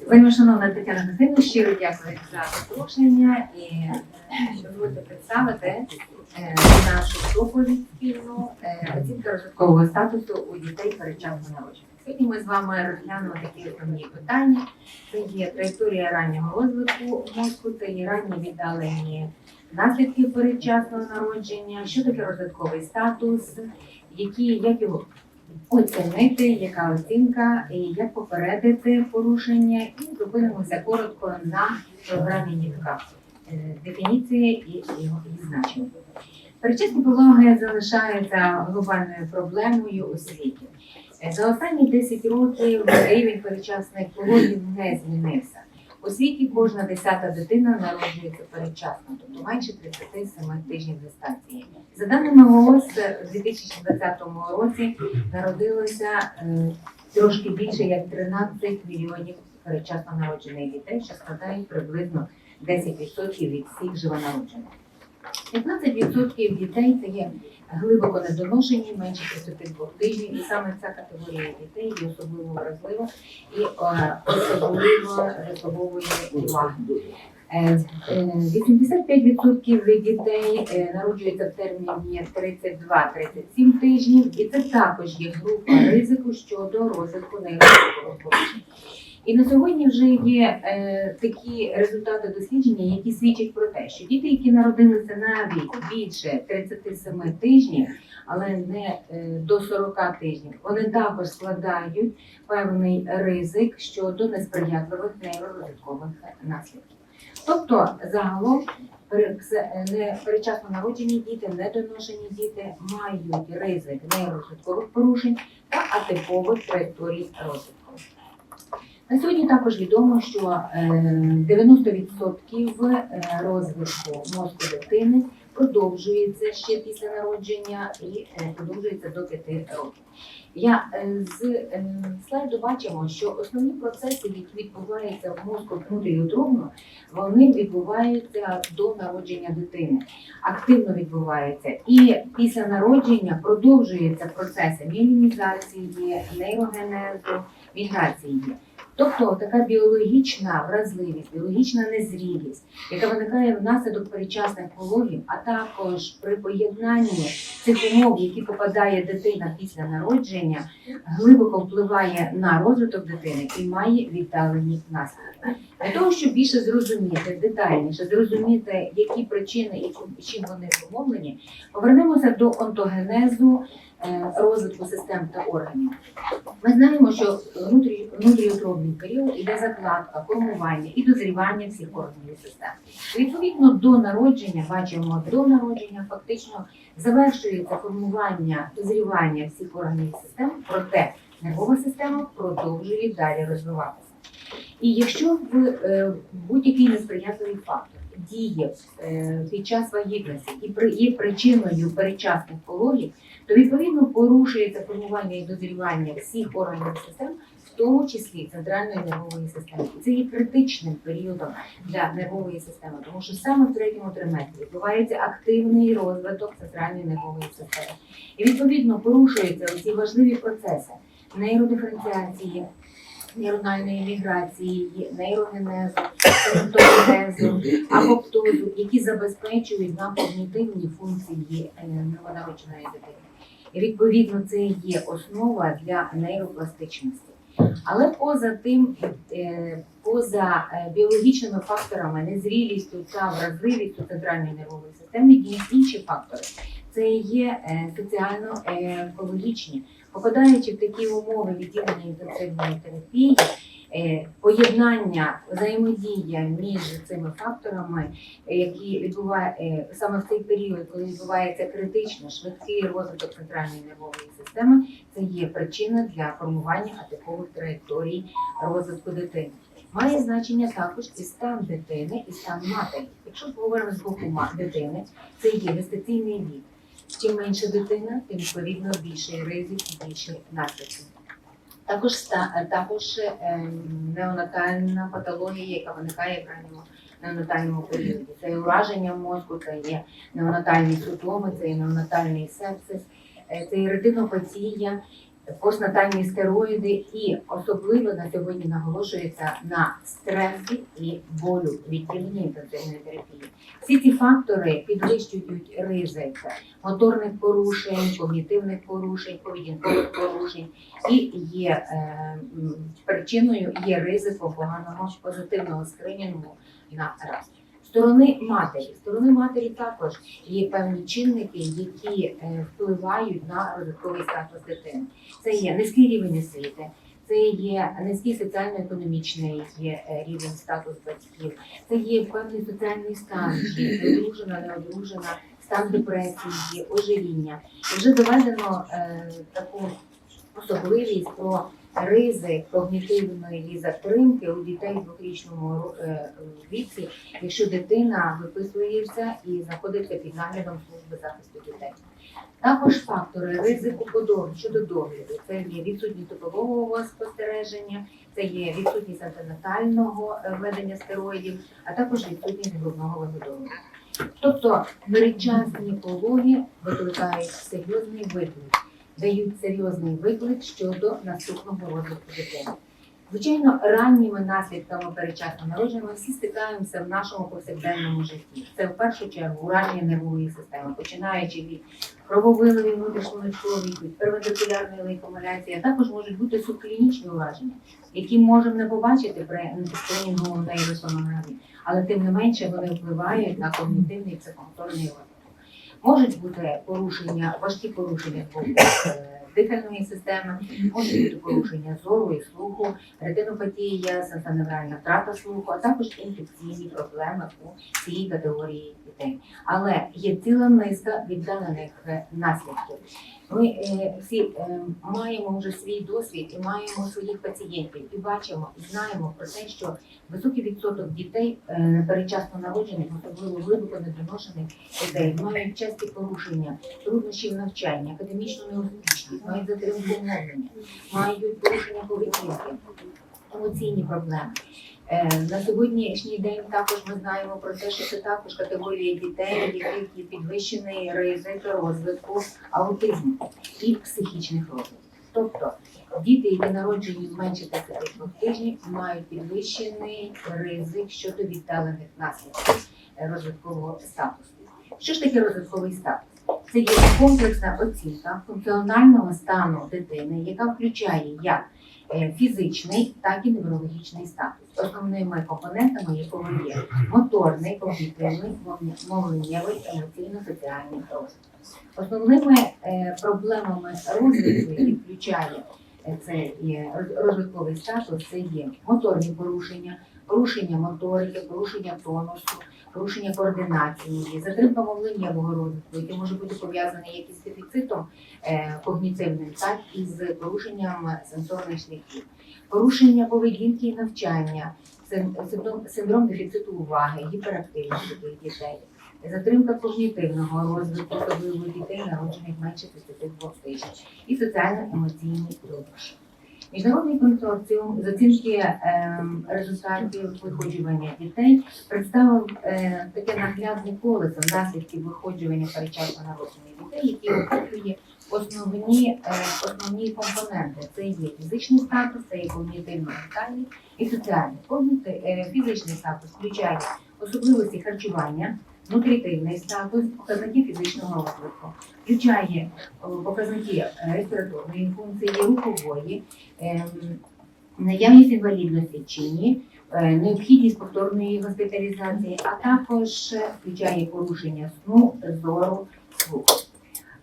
Вельми шановна Тетяна Гасильівна, щиро дякую за запрошення і дозвольте представити е, нашу доповідь спільну е, оцінка розвиткового статусу у дітей передчасно народжених. Сьогодні ми з вами розглянемо такі основні питання. Це є траєкторія раннього розвитку мозку, це є ранні віддалені наслідки передчасного народження, що таке розвитковий статус, які, як його оцінити, яка оцінка, і як попередити порушення, і зупинимося коротко на програмі НІТКА. Е, Дефініції і його і значення. Перечисні пологи залишаються глобальною проблемою у світі. Е, За останні 10 років рівень перечасних пологів не змінився. У світі кожна десята дитина народжується передчасно, тобто менше 37 тижнів дистанції. За даними ООС, у 2020 році народилося е, трошки більше як 13 мільйонів передчасно народжених дітей, що складають приблизно 10% від всіх живонароджених. 15% дітей це є глибоко недоношені, менше 32 тижнів, і саме ця категорія дітей є особливо вразлива і е, особливо заслуговує уваги. Е, е, 85% дітей е, народжується в терміні 32-37 тижнів, і це також є група ризику щодо розвитку порушень. І на сьогодні вже є е, такі результати дослідження, які свідчать про те, що діти, які народилися навіть більше 37 тижнів, але не е, до 40 тижнів, вони також складають певний ризик щодо несприятливих нейророзвиткових наслідків. Тобто, загалом пере- це, не передчасно народжені діти, недоношені діти мають ризик нейророзвиткових порушень та атипових траєкторій розвитку. На сьогодні також відомо, що е, 90% е, розвитку мозку дитини продовжується ще після народження і е, продовжується до 5 років. Я е, з е, слайду бачимо, що основні процеси, які відбуваються в мозку внутріутробно, вони відбуваються до народження дитини, активно відбуваються. І після народження продовжуються процеси міелінізації, нейрогенезу, міграції. Тобто така біологічна вразливість, біологічна незрілість, яка виникає внаслідок передчасних пологів, а також при поєднанні цих умов, які попадає дитина після народження, глибоко впливає на розвиток дитини і має віддалені наслідки. Для того, щоб більше зрозуміти, детальніше зрозуміти, які причини і чим вони зумовлені, повернемося до онтогенезу розвитку систем та органів. Ми знаємо, що внутрі, внутріутробний період іде закладка, формування і дозрівання всіх органів систем. Відповідно до народження, бачимо, до народження фактично завершується формування, дозрівання всіх органів систем, проте нервова система продовжує далі розвиватися. І якщо в е, будь-який несприятливий фактор діє е, під час вагітності і є причиною передчасних пологів, то відповідно порушується формування і дозрівання всіх органів систем, в тому числі центральної нервової системи. Це є критичним періодом для нервової системи, тому що саме в третьому триместрі відбувається активний розвиток центральної нервової системи. І відповідно порушуються ці важливі процеси нейродиференціації, нейрональної міграції, нейрогенезу, симптомгенезу, апоптозу, які забезпечують нам когнітивні функції е, новонародженої дитини. І відповідно це є основа для нейропластичності. Але поза тим, е, поза е, біологічними факторами, незрілістю та вразливістю центральної нервової системи є інші фактори. Це є е, соціально-екологічні, попадаючи в такі умови відділення інтенсивної терапії, поєднання, взаємодія між цими факторами, е, які відбуває е, саме в цей період, коли відбувається критично швидкий розвиток центральної нервової системи, це є причина для формування атипових траєкторій розвитку дитини. Має значення також і стан дитини, і стан матері. Якщо поговоримо з боку дитини, це є гестаційний вік. Чим менша дитина, тим відповідно більший ризик і більші наслідки. Також також ем, неонатальна патологія, яка виникає в ранньому неонатальному періоді. Це і ураження мозку, це є неонатальні судоми, це є неонатальний сепсис, е, це і ретинопатія постнатальні стероїди, і особливо на сьогодні наголошується на стресі і болю відділення інтенсивної терапії. Всі ці фактори підвищують ризик моторних порушень, когнітивних порушень, поведінкових порушень і є е, причиною є ризиком поганого позитивного скринінгу на рак. Сторони матері, сторони матері також є певні чинники, які е, впливають на розвитковий статус дитини. Це є низький рівень освіти, це є низький соціально-економічний е, рівень статус батьків, це є певний соціальний стан, одружена, не одружена, стан депресії, ожиріння. Вже доведено е, таку особливість про ризик когнітивної затримки у дітей в двохрічному е, віці, якщо дитина виписується і знаходиться під наглядом служби захисту дітей. Також фактори ризику по щодо догляду. Це є відсутність типового спостереження, це є відсутність антенатального е, введення стероїдів, а також відсутність грудного вигодовування. Тобто передчасні пологи викликають серйозний виклик, дають серйозний виклик щодо наступного розвитку дитини. Звичайно, ранніми наслідками передчасного народження ми всі стикаємося в нашому повсякденному житті. Це в першу чергу ураження нервової системи, починаючи від крововиливів внутрішньої від первентикулярної лейкомаляції, а також можуть бути субклінічні ураження, які можемо не побачити при скринінговому нейросомограмі, але тим не менше вони впливають на когнітивний і психомоторний розвиток. Можуть бути порушення, важкі порушення боку е, дихальної системи, можуть бути порушення зору і слуху, ретинопатія, сенсоневральна втрата слуху, а також інфекційні проблеми у цій категорії дітей. Але є ціла низка віддалених е, наслідків. Ми е, всі е, маємо вже свій досвід і маємо своїх пацієнтів, і бачимо і знаємо про те, що високий відсоток дітей е, передчасно народжених, особливо глибоко недоношених дітей, мають часті порушення, труднощі в навчанні, академічну неуспішність, мають затримку мовлення, мають порушення поведінки, емоційні проблеми. Е, На сьогоднішній день також ми знаємо про те, що це також категорія дітей, у яких є підвищений ризик розвитку аутизму і психічних розвитків. Тобто діти, які народжені менше 32 тижнів, мають підвищений ризик щодо віддалених наслідків е, розвиткового статусу. Що ж таке розвитковий статус? Це є комплексна оцінка функціонального стану дитини, яка включає як фізичний, так і неврологічний статус, основними компонентами якого є моторний, когнітивний, мовленнєвий, емоційно-соціальний розвиток. Основними е, проблемами розвитку, які включає е, цей е, розвитковий статус, це є моторні порушення, порушення моторики, порушення тонусу, порушення координації, затримка мовленнєвого розвитку, яке може бути пов'язане як із дефіцитом е, когнітивним, так і з порушенням сенсорних шляхів, порушення поведінки і навчання, синдром, дефіциту уваги, гіперактивність дітей, затримка когнітивного розвитку, особливо дітей, народжених менше 32 тижнів, і соціально-емоційні труднощі. Міжнародний консорціум з ем, результатів виходжування дітей представив е, таке наглядне колесо наслідків виходжування передчасно народжених дітей, які охоплює основні, е, основні компоненти. Це є фізичний статус, це є когнітивно-ментальний і соціальний. Е, фізичний статус включає особливості харчування, нутритивний статус, показники фізичного розвитку, включає показники е, респіраторної функції, рухової, ем, наявність інвалідності чи ні, е, необхідність повторної госпіталізації, а також е, включає порушення сну, зору, слуху.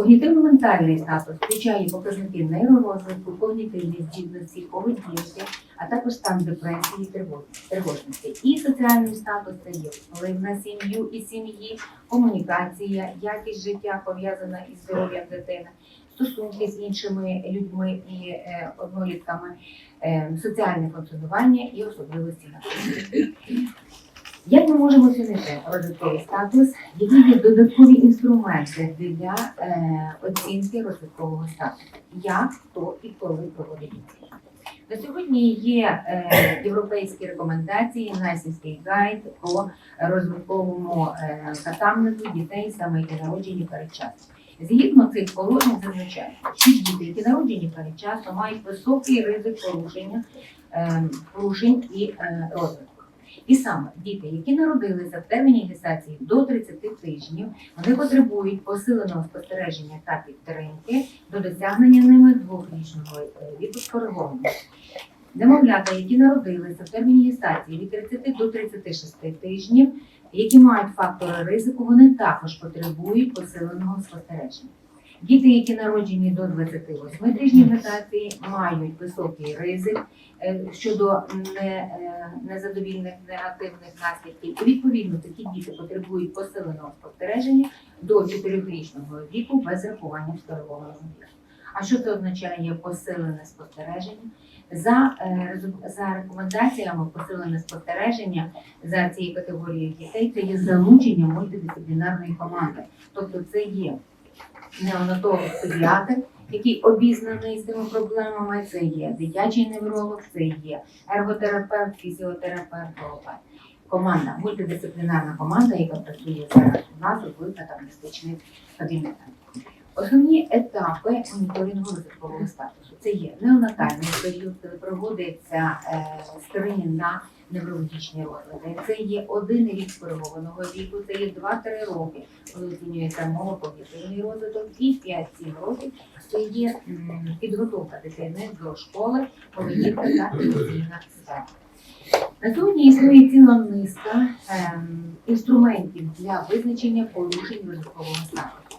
Когнітивно-ментальний статус включає показники нейророзвитку, когнітивні здібності, поведінки, а також стан депресії, тривожності. І соціальний статус це є вплив на сім'ю і сім'ї, комунікація, якість життя пов'язана із здоров'ям дитини, стосунки з іншими людьми і е, однолітками, е, соціальне функціонування і особливості навчання. Як ми можемо оцінити розвитковий статус? Які є додаткові інструменти для е, оцінки розвиткового статусу? Як, хто і коли проводить оцінку? На сьогодні є е, європейські рекомендації, Найсінський гайд по розвитковому е, катамнету дітей, саме які народжені передчасно. Згідно цих положень зазначається, що діти, які народжені передчасно, мають високий ризик порушення ем, порушень і е, розвитку. І саме діти, які народилися в терміні гестації до 30 тижнів, вони потребують посиленого спостереження та підтримки до досягнення ними двохрічного е, віку скоригованого. Немовлята, які народилися в терміні гестації від 30 до 36 тижнів, які мають фактори ризику, вони також потребують посиленого спостереження. Діти, які народжені до 28 тижнів гестації, мають високий ризик е, щодо е, незадовільних негативних наслідків. І відповідно такі діти потребують посиленого спостереження до 4-річного віку без рахування второго віку. А що це означає посилене спостереження? За, е, за рекомендаціями посилене спостереження за цією категорією дітей це є залучення мультидисциплінарної команди. Тобто це є неонатолог-педіатр, який обізнаний з цими проблемами, це є дитячий невролог, це є ерготерапевт, фізіотерапевт, голова. Команда, мультидисциплінарна команда, яка працює зараз у нас у диагностичних кабінетах. Основні етапи моніторингу розвиткового статусу це є неонатальний період, коли проводиться е, на неврологічні розлади. Це є один рік коригованого віку, це є 2-3 роки, коли оцінюється мовоповітряний розвиток, і 5-7 років це є підготовка дитини до школи, поведінка та емоційна сфера. На сьогодні існує ціла низка ем, інструментів для визначення порушень розвиткового статусу.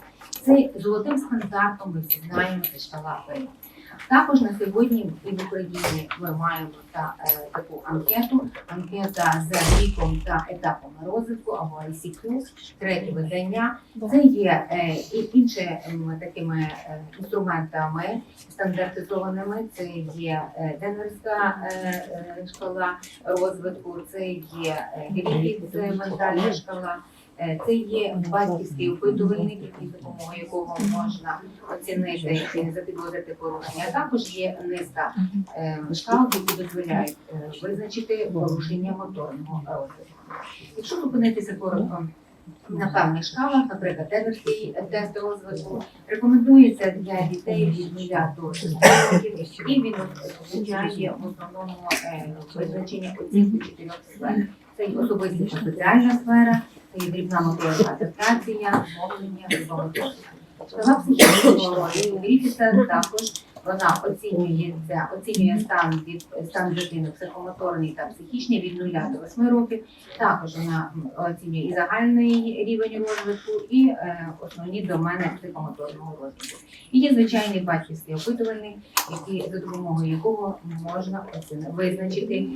Це золотим стандартом, ми всі. Також на сьогодні і в Україні ми маємо та, е, таку анкету, анкета за віком та етапами розвитку або ICQ, третє видання. Це є е, і іншими такими е, інструментами стандартизованими. Це є е, Денверська е, е, шкала розвитку, це є е, Гріфіт, це ментальна шкала. Е, Це є батьківський опитувальник, який допомогою якого можна оцінити і запідозрити порушення. Також є низка е, шкал, які дозволяють е, визначити порушення моторного розвитку. Якщо зупинитися коротко на певних шкалах, наприклад, Едерський тест розвитку, рекомендується для дітей від 0 до 6 років, і він визначає в основному визначення оцінки чотирьох сфер. Це і особистість соціальна сфера, і дрібна моторика адаптація, мовлення, моторика. Шкала психічного Гріфіса також вона оцінюється, оцінює стан від стан дитини психомоторний та психічний від 0 до 8 років. Також вона оцінює і загальний рівень розвитку, і е, основні домени психомоторного розвитку. І є звичайний батьківський опитувальник, який за допомогою якого можна оціни- визначити.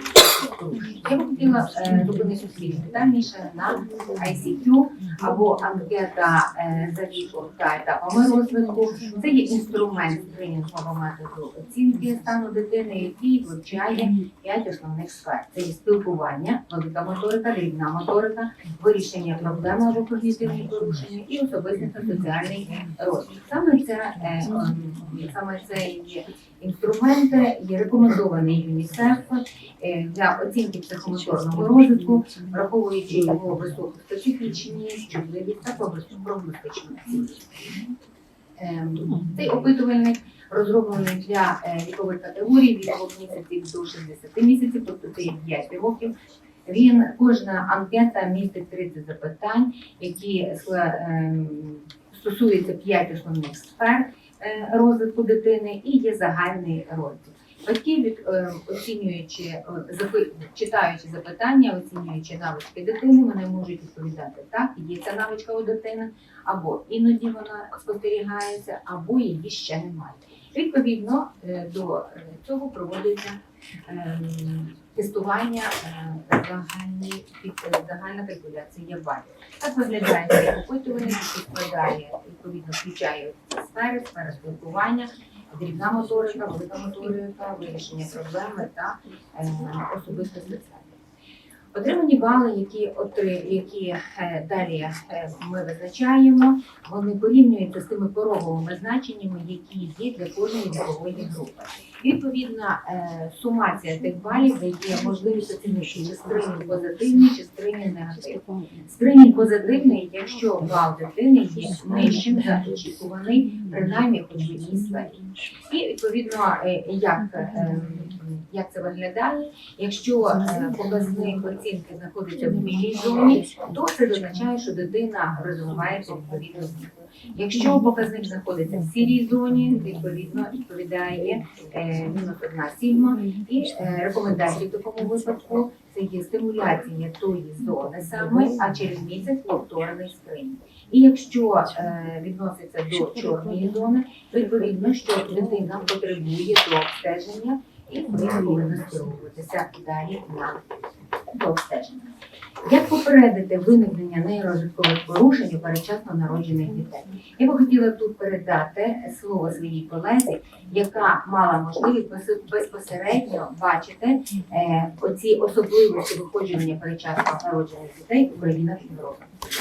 Я б хотіла е, зупинитися більш детальніше на ICQ або анкета е, за віком та етапами розвитку. Це є інструмент тренінгового методу оцінки стану дитини, який вивчає п'ять основних сфер. Це спілкування, велика моторика, дрібна моторика, вирішення проблем когнітивні порушення і особисто-соціальний розвиток. Саме це е, ем, саме це є інструменти, є рекомендований ЮНІСЕФ е, для оцінки психомоторного розвитку, враховуючи його високу специфічність, чутливість та проблематичну цінність. Ем, Цей опитувальник розроблений для е, вікових категорій від 2 місяців до 60 місяців, тобто це є 5 років. Він кожна анкета містить 30 запитань, які ем, стосуються 5 основних сфер е, розвитку дитини і є загальний розділ. Батьки від е, оцінюючи е, читаючи запитання, оцінюючи навички дитини, вони можуть відповідати так, є ця навичка у дитини, або іноді вона спостерігається, або її ще немає. Відповідно е, до е, цього проводиться ем, тестування е, е, загальна калькуляція балів. Так виглядає цей опитування, який складає, відповідно, включає сфери, сфери спілкування, дрібна моторика, велика моторика, вирішення проблеми та е, особисто соціальне. Отримані бали, які, отри- які е, далі е, ми визначаємо, вони порівнюються з тими пороговими значеннями, які є для кожної вікової групи. І відповідно е, сумація тих балів дає можливість оцінити скринінг позитивний, чи скринінг негативний. Скринінг позитивний, якщо бал дитини є нижчим за очікуваний, принаймні хоч в одній сфері. І відповідно, е, як, е, як це виглядає, якщо показник оцінки знаходиться в білій зоні, то це означає, що дитина розвивається відповідно. Якщо показник знаходиться в сірій зоні, відповідно відповідає е, мінус одна сігма. І е, рекомендації в такому випадку це є стимуляція тої зони саме, а через місяць повторений скринінг. І якщо е, відноситься до чорної зони, відповідно, що дитина потребує до обстеження і ми повинні скеруватися далі на до обстеження. Як попередити виникнення нейророзвиткових порушень у передчасно народжених дітей? Я би хотіла тут передати слово своїй колезі, яка мала можливість безпосередньо бачити е, оці особливості виходження передчасно народжених дітей в країнах Європи.